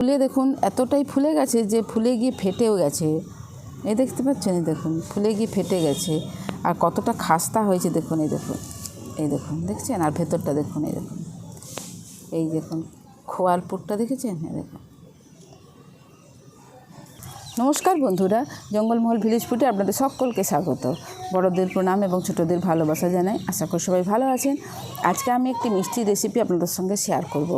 ফুলে দেখুন, এতটাই ফুলে গেছে যে ফুলে গিয়ে ফেটেও গেছে। এই দেখতে পাচ্ছেন, এই দেখুন, ফুলে গিয়ে ফেটে গেছে। আর কতটা খাস্তা হয়েছে, দেখুন, এই দেখুন এই দেখুন, দেখছেন? আর ভেতরটা দেখুন, এই দেখুন। এই দেখুন খোয়ার পুরটা দেখেছেন? এই দেখুন। নমস্কার বন্ধুরা, জঙ্গলমহল ভিলেজ ফুটে আপনাদের সকলকে স্বাগত। বড়দের প্রণাম এবং ছোটদের ভালোবাসা জানাই। আশা করি সবাই ভালো আছেন। আজকে আমি একটি মিষ্টি রেসিপি আপনাদের সঙ্গে শেয়ার করব।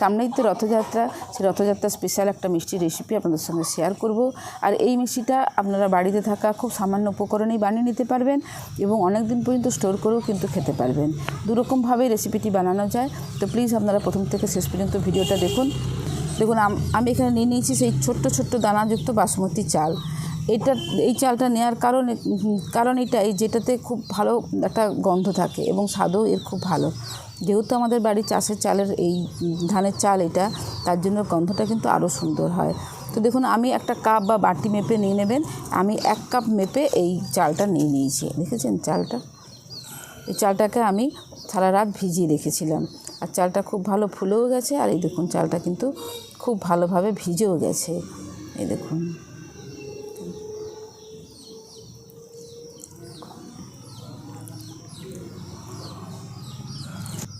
সামনেই তো রথযাত্রা সেই রথযাত্রা স্পেশাল একটা মিষ্টি রেসিপি আপনাদের সঙ্গে শেয়ার করব। আর এই মিষ্টিটা আপনারা বাড়িতে থাকা খুব সামান্য উপকরণেই বানিয়ে নিতে পারবেন এবং অনেক দিন পর্যন্ত স্টোর করেও কিন্তু খেতে পারবেন। দুরকমভাবে রেসিপিটি বানানো যায়। তো প্লিজ আপনারা প্রথম থেকে শেষ পর্যন্ত ভিডিওটা দেখুন। দেখুন, আম- এখানে নিয়ে নিয়েছি সেই ছোট্ট ছোট্ট দানাযুক্ত বাসমতি চাল। এটা, এই চালটা নেওয়ার কারণে, কারণ এটাই যেটাতে খুব ভালো একটা গন্ধ থাকে এবং স্বাদও এর খুব ভালো। যেহেতু আমাদের বাড়ি চাষের চালের এই ধানের চাল এটা, তার জন্য গন্ধটা কিন্তু আরও সুন্দর হয়। তো দেখুন, আমি একটা কাপ বা বাটি মেপে নিয়ে নেবেন। আমি এক কাপ মেপে এই চালটা নিয়ে নিয়েছি। দেখেছেন চালটা? এই চালটাকে আমি সারা রাত ভিজিয়ে রেখেছিলাম। আর চালটা খুব ভালো ফুলেও গেছে, আর এই দেখুন চালটা কিন্তু খুব ভালোভাবে ভিজেও গেছে। এই দেখুন।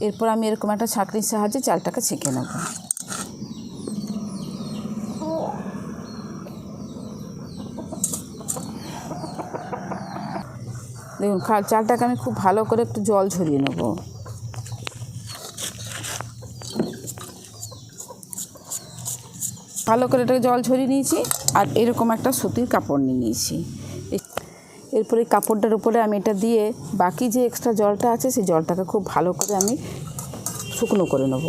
এরপর আমি এরকম একটা ছাঁকনির সাহায্যে চালটাকে ছেঁকে নেব। দেখুন চালটাকে আমি খুব ভালো করে একটু জল ঝরিয়ে নেব। ভালো করে এটাকে জল ঝরিয়ে নিয়েছি আর এরকম একটা সুতির কাপড় নিয়ে নিয়েছি। এরপরে কাপড়টার উপরে আমি এটা দিয়ে বাকি যে এক্সট্রা জলটা আছে সেই জলটাকে খুব ভালো করে আমি শুকনো করে নেব।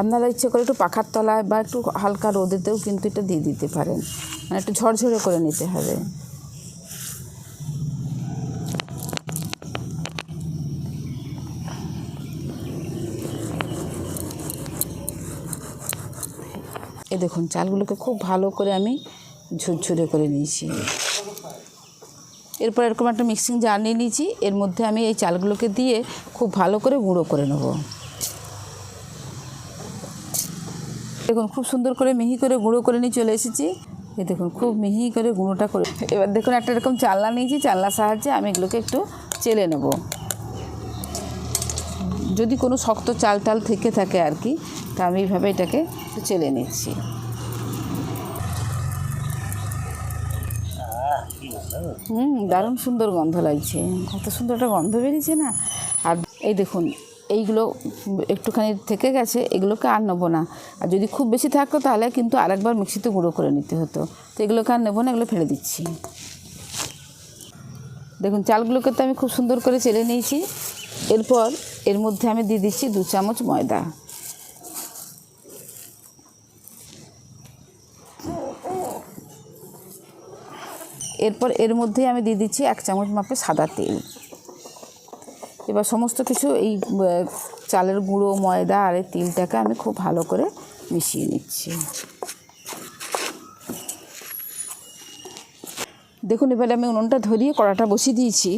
আপনারা ইচ্ছে করে একটু পাখার তলায় বা একটু হালকা রোদেতেও কিন্তু এটা দিয়ে দিতে পারেন। মানে একটু ঝরঝরে করে নিতে হবে। এই দেখুন, চালগুলোকে খুব ভালো করে আমি ঝুরঝুরে করে নিয়েছি। এরপর এরকম একটা মিক্সিং জার নিয়ে নিয়েছি, এর মধ্যে আমি এই চালগুলোকে দিয়ে খুব ভালো করে গুঁড়ো করে নেব। দেখুন, খুব সুন্দর করে মিহি করে গুঁড়ো করে নিয়ে চলে এসেছি। এই দেখুন, খুব মিহি করে গুঁড়োটা করে এবার দেখুন, একটা এরকম চালনা নিয়েছি, চালনার সাহায্যে আমি এগুলোকে একটু চেলে নেব। যদি কোনো শক্ত চাল টাল থেকে থাকে আর কি তা আমি এইভাবে এটাকে চেলে নিচ্ছি। হুম, দারুণ সুন্দর গন্ধ লাগছে। কত সুন্দর একটা গন্ধ বেরিয়েছে না? আর এই দেখুন, এইগুলো একটুখানি থেকে গেছে, এগুলোকে আর নেব না। আর যদি খুব বেশি থাকতো তাহলে কিন্তু আরেকবার মিক্সিতে গুঁড়ো করে নিতে হতো। তো এগুলোকে আর নেব না, এগুলো ফেলে দিচ্ছি। দেখুন, চালগুলোকে তো আমি খুব সুন্দর করে চেলে নিয়েছি। এরপর এর মধ্যে আমি দিয়ে দিচ্ছি দু চামচ ময়দা। এরপর এর মধ্যেই আমি দিয়ে দিচ্ছি এক চামচ মাপে সাদা তেল। এবার সমস্ত কিছু এই চালের গুঁড়ো, ময়দা আর এই তিলটাকে আমি খুব ভালো করে মিশিয়ে নিচ্ছি। দেখুন, এবারে আমি উনুনটা ধরিয়ে কড়াটা বসিয়ে দিয়েছি।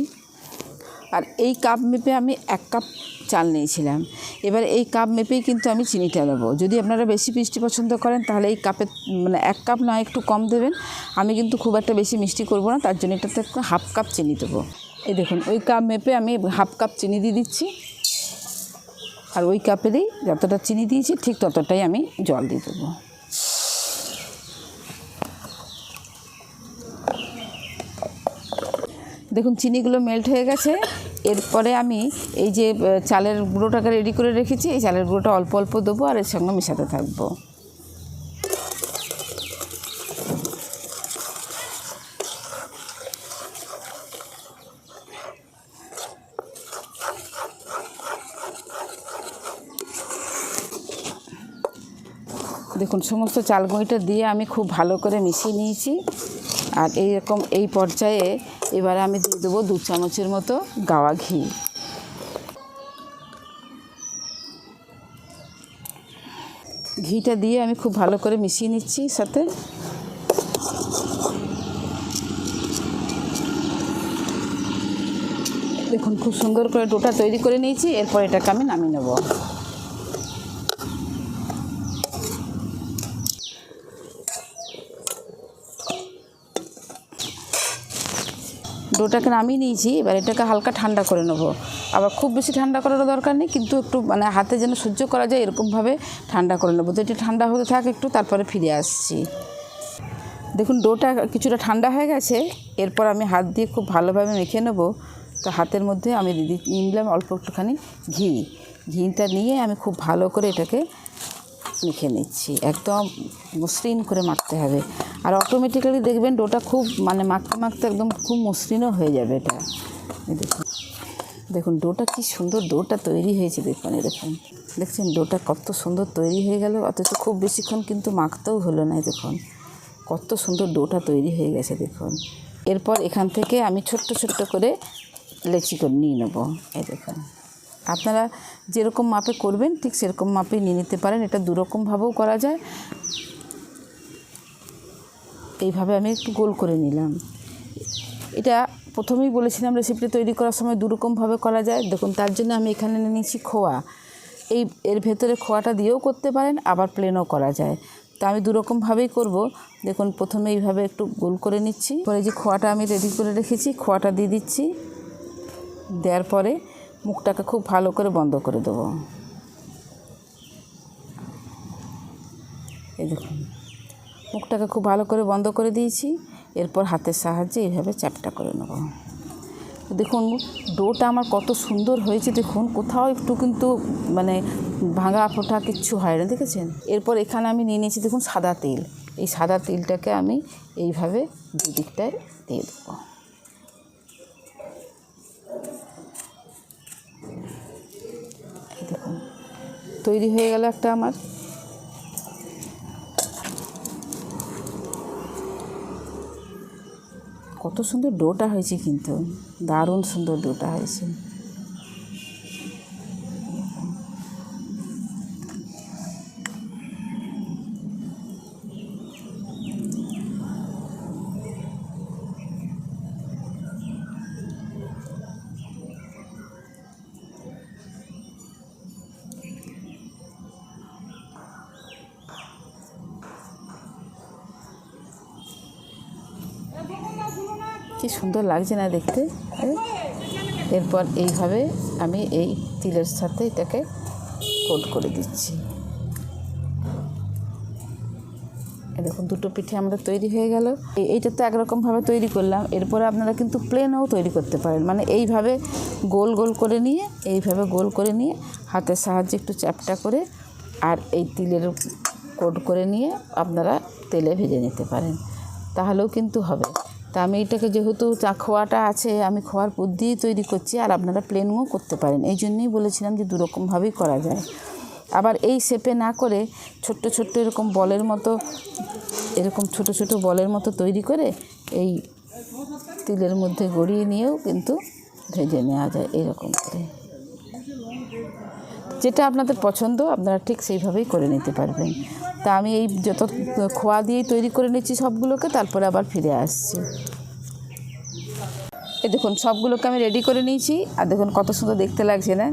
আর এই কাপ মেপে আমি এক কাপ চাল নিয়েছিলাম। এবার এই কাপ মেপেই কিন্তু আমি চিনিটা দেবো যদি আপনারা বেশি মিষ্টি পছন্দ করেন, তাহলে এই কাপে মানে এক কাপ নয় একটু কম দেবেন। আমি কিন্তু খুব একটা বেশি মিষ্টি করব না, তার জন্য এটাতে একটু হাফ কাপ চিনি দেবো। এই দেখুন, ওই কাপ মেপে আমি হাফ কাপ চিনি দিয়ে দিচ্ছি। আর ওই কাপেরই যতটা চিনি দিয়েছি, ঠিক ততটাই আমি জল দিয়ে দেবো। দেখুন, চিনিগুলো মেল্ট হয়ে গেছে। এরপরে আমি এই যে চালের গুঁড়োটাকে রেডি করে রেখেছি। এই চালের গুঁড়োটা অল্প অল্প দেবো আর এর সঙ্গে মেশাতে থাকব। দেখুন, সমস্ত চালগুঁড়িটা দিয়ে আমি খুব ভালো করে মিশিয়ে নিয়েছি। আর এইরকম এই পর্যায়ে এবারে আমি দিয়ে দেবো দু চামচের মতো গাওয়া ঘি। ঘিটা দিয়ে আমি খুব ভালো করে মিশিয়ে নিচ্ছি সাথে। দেখুন, খুব সুন্দর করে ডোটা তৈরি করে নিয়েছি, এরপর এটাকে আমি নামিয়ে নেব। ডোটাকে নামিয়ে নিয়েছি, এবার এটাকে হালকা ঠান্ডা করে নেব। আবার খুব বেশি ঠান্ডা করারও দরকার নেই, কিন্তু একটু মানে হাতে যেন সহ্য করা যায় এরকমভাবে ঠান্ডা করে নেব। তো এটি ঠান্ডা হতে থাক একটু, তারপরে ফিরে আসছি। দেখুন, ডোটা কিছুটা ঠান্ডা হয়ে গেছে, এরপর আমি হাত দিয়ে খুব ভালোভাবে মেখে নেব। তো হাতের মধ্যে আমি নিলাম অল্প একটুখানি ঘি। ঘিটা নিয়ে আমি খুব ভালো করে এটাকে মেখে নিচ্ছি। একদম মসৃণ করে মাখতে হবে। আর অটোমেটিক্যালি দেখবেন ডোটা খুব মানে মাখতে মাখতে একদম খুব মসৃণও হয়ে যাবে এটা। দেখুন। দেখুন ডোটা কি সুন্দর ডোটা তৈরি হয়েছে দেখুন দেখুন। দেখছেন ডোটা কত সুন্দর তৈরি হয়ে গেল, অথচ খুব বেশিক্ষণ কিন্তু মাখতেও হলো না দেখুন। কত সুন্দর ডোটা তৈরি হয়ে গেছে, দেখুন। এরপর এখান থেকে আমি ছোট্ট ছোট্ট করে লেচি করে নিয়ে নেব, এই দেখুন। আপনারা যেরকম মাপে করবেন, ঠিক সেরকম মাপে নিয়ে নিতে পারেন। এটা দুরকমভাবেও করা যায়। এইভাবে আমি একটু গোল করে নিলাম। এটা প্রথমেই বলেছিলাম রেসিপিটা তৈরি করার সময় দুরকমভাবে করা যায়। দেখুন, তার জন্য আমি এখানে নিয়ে নিয়েছি খোয়া। এই, এর ভেতরে খোয়াটা দিয়েও করতে পারেন, আবার প্লেনও করা যায়। তো আমি দুরকমভাবেই করব। দেখুন, প্রথমে এইভাবে একটু গোল করে নিচ্ছি। পরে যে খোয়াটা আমি রেডি করে রেখেছি, খোয়াটা দিয়ে দিচ্ছি। দেওয়ার পরে মুখটাকে খুব ভালো করে বন্ধ করে দেবো। এই দেখুন, মুখটাকে খুব ভালো করে বন্ধ করে দিয়েছি, এরপর হাতের সাহায্যে এইভাবে চ্যাপটা করে নেব। দেখুন, ডোটা আমার কত সুন্দর হয়েছে, দেখুন, কোথাও একটু কিন্তু মানে ভাঙা ফোটা কিচ্ছু হয় না, দেখেছেন? এরপর এখানে আমি নিয়ে নিয়েছি, দেখুন, সাদা তেল। এই সাদা তেলটাকে আমি এইভাবে দুদিকটায় দিয়ে দেবো। দেখুন তৈরি হয়ে গেল একটা আমার। কত সুন্দর ডোটা হয়েছে কিন্তু, দারুণ সুন্দর ডোটা হয়েছে। কি সুন্দর লাগছে না দেখতে হ্যাঁ? এরপর এইভাবে আমি এই তিলের সাথে এটাকে কোট করে দিচ্ছি। দেখুন, দুটো পিঠে আমাদের তৈরি হয়ে গেল। এই- এইটা তো একরকমভাবে তৈরি করলাম। এরপরে আপনারা কিন্তু প্লেনও তৈরি করতে পারেন। মানে এইভাবে গোল গোল করে নিয়ে, এইভাবে গোল করে নিয়ে, হাতের সাহায্যে একটু চ্যাপটা করে আর এই তিলের কোট করে নিয়ে আপনারা তেলে ভেজে নিতে পারেন। তাহলেও কিন্তু হবে। তা আমি এটাকে যেহেতু চা খোয়াটা আছে, আমি খোয়ার পুর দিয়েই তৈরি করছি আর আপনারা প্লেনও করতে পারেন। এই জন্যই বলেছিলাম যে দুরকমভাবেই করা যায়। আবার এই শেপে না করে ছোট্ট ছোট্ট এরকম বলের মতো, এরকম ছোট ছোট বলের মতো তৈরি করে এই তিলের মধ্যে গড়িয়ে নিয়েও কিন্তু ভেজে নেওয়া যায় এরকম করে। যেটা আপনাদের পছন্দ, আপনারা ঠিক সেইভাবেই করে নিতে পারবেন। তা আমি এই যত খোয়া দিয়েই তৈরি করে নিচ্ছি সবগুলোকে, তারপরে আবার ফিরে আসছি। এ দেখুন, সবগুলোকে আমি রেডি করে নিয়েছি। আর দেখুন, কত সুন্দর দেখতে লাগছে না?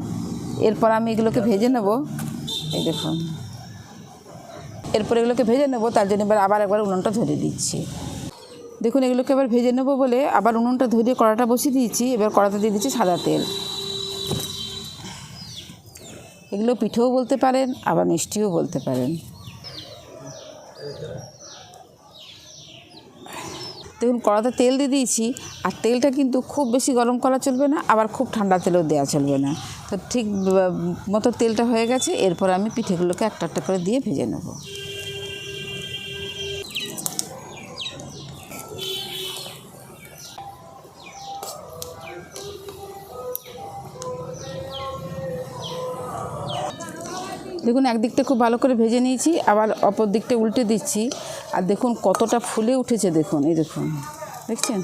এরপর আমি এগুলোকে ভেজে নেব। এই দেখুন। এরপর এগুলোকে ভেজে নেব, তার জন্য এবার আবার একবার উনুনটা ধরে দিচ্ছি। দেখুন, এগুলোকে এবার ভেজে নেব বলে আবার উনুনটা ধরিয়ে কড়াটা বসিয়ে দিয়েছি। এবার কড়াতে দিয়ে দিচ্ছি সাদা তেল। এগুলো পিঠেও বলতে পারেন, আবার মিষ্টিও বলতে পারেন। দেখুন কড়াতে তেল দিয়ে দিয়েছি, আর তেলটা কিন্তু খুব বেশি গরম করা চলবে না, আবার খুব ঠান্ডা তেলও দেওয়া চলবে না। তো ঠিক মতো তেলটা হয়ে গেছে, এরপর আমি পিঠেগুলোকে একটা একটা করে দিয়ে ভেজে নেব। দেখুন, একদিকটা খুব ভালো করে ভেজে নিয়েছি, আবার অপর দিকটা উল্টে দিচ্ছি। আর দেখুন কতটা ফুলে উঠেছে, দেখুন, এই দেখুন, দেখছেন?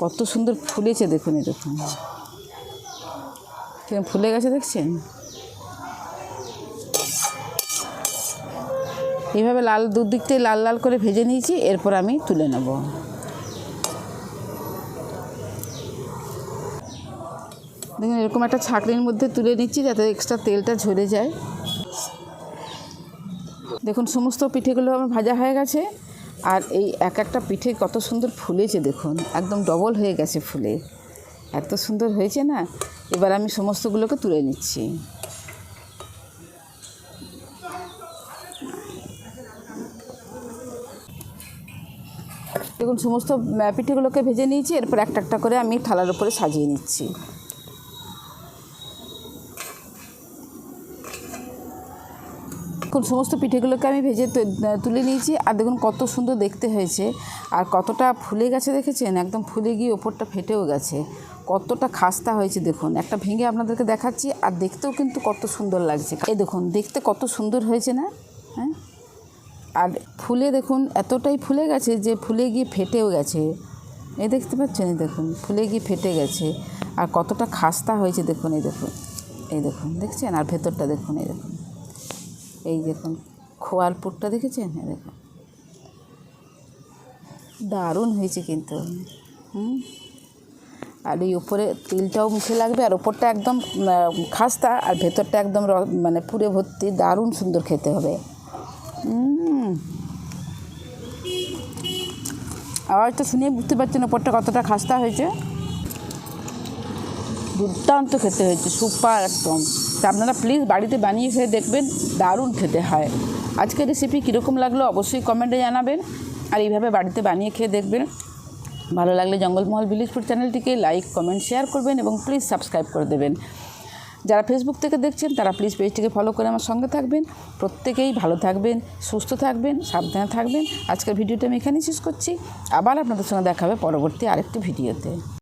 কত সুন্দর ফুলেছে, দেখুন, এই দেখুন। ফুলে গেছে, দেখছেন? এইভাবে লাল দুদিকটাই লাল লাল করে ভেজে নিয়েছি, এরপর আমি তুলে নেব। দেখুন, এরকম একটা ছাঁকনির মধ্যে তুলে নিচ্ছি, যাতে এক্সট্রা তেলটা ঝরে যায়। দেখুন, সমস্ত পিঠেগুলো আমার ভাজা হয়ে গেছে। আর এই এক একটা পিঠে কত সুন্দর ফুলেছে, দেখুন। একদম ডবল হয়ে গেছে ফুলে। এত সুন্দর হয়েছে না? এবার আমি সমস্তগুলোকে তুলে নিচ্ছি। দেখুন, সমস্ত পিঠেগুলোকে ভেজে নিয়েছি। এরপর একটা একটা করে আমি থালার উপরে সাজিয়ে নিচ্ছি। দেখুন, সমস্ত পিঠেগুলোকে আমি ভেজে তুলে নিয়েছি। আর দেখুন, কত সুন্দর দেখতে হয়েছে। আর কতটা ফুলে গেছে দেখেছেন? একদম ফুলে গিয়ে ওপরটা ফেটেও গেছে। কতটা খাস্তা হয়েছে দেখুন। একটা ভেঙে আপনাদেরকে দেখাচ্ছি, আর দেখতেও কিন্তু কত সুন্দর লাগছে। এই দেখুন, দেখতে কত সুন্দর হয়েছে না? হ্যাঁ? আর ফুলে দেখুন, এতটাই ফুলে গেছে যে ফুলে গিয়ে ফেটেও গেছে। এই দেখতে পাচ্ছেন? এই দেখুন, ফুলে গিয়ে ফেটে গেছে। আর কতটা খাস্তা হয়েছে দেখুন, এই দেখুন। এই দেখুন, দেখছেন? আর ভেতরটা দেখুন, এই দেখুন। এই দেখুন খোয়ার পুরটা দেখেছেন? দেখুন দারুণ হয়েছে কিন্তু। হুম? আর এই উপরে তেলটাও মুখে লাগবে আর ওপরটা একদম খাস্তা আর ভেতরটা একদম মানে পুরে ভর্তি, দারুণ সুন্দর খেতে হবে। আওয়াজটা শুনে বুঝতে পারছেন ওপরটা কতটা খাস্তা হয়েছে। দুর্দান্ত খেতে হয়েছে, সুপার একদম। তা আপনারা প্লিজ বাড়িতে বানিয়ে খেয়ে দেখবেন, দারুণ খেতে হয়। আজকের রেসিপি কীরকম লাগল অবশ্যই কমেন্টে জানাবেন। আর এইভাবে বাড়িতে বানিয়ে খেয়ে দেখবেন। ভালো লাগলে জঙ্গলমহল ভিলেজ ফুড চ্যানেলটিকে লাইক কমেন্ট শেয়ার করবেন এবং প্লিজ সাবস্ক্রাইব করে দেবেন। যারা ফেসবুক থেকে দেখছেন, তারা প্লিজ পেজটিকে ফলো করে আমার সঙ্গে থাকবেন। প্রত্যেকেই ভালো থাকবেন, সুস্থ থাকবেন, সাবধানে থাকবেন। আজকের ভিডিওটা আমি এখানেই শেষ করছি। আবার আপনাদের সঙ্গে দেখা হবে পরবর্তী আরেকটি ভিডিওতে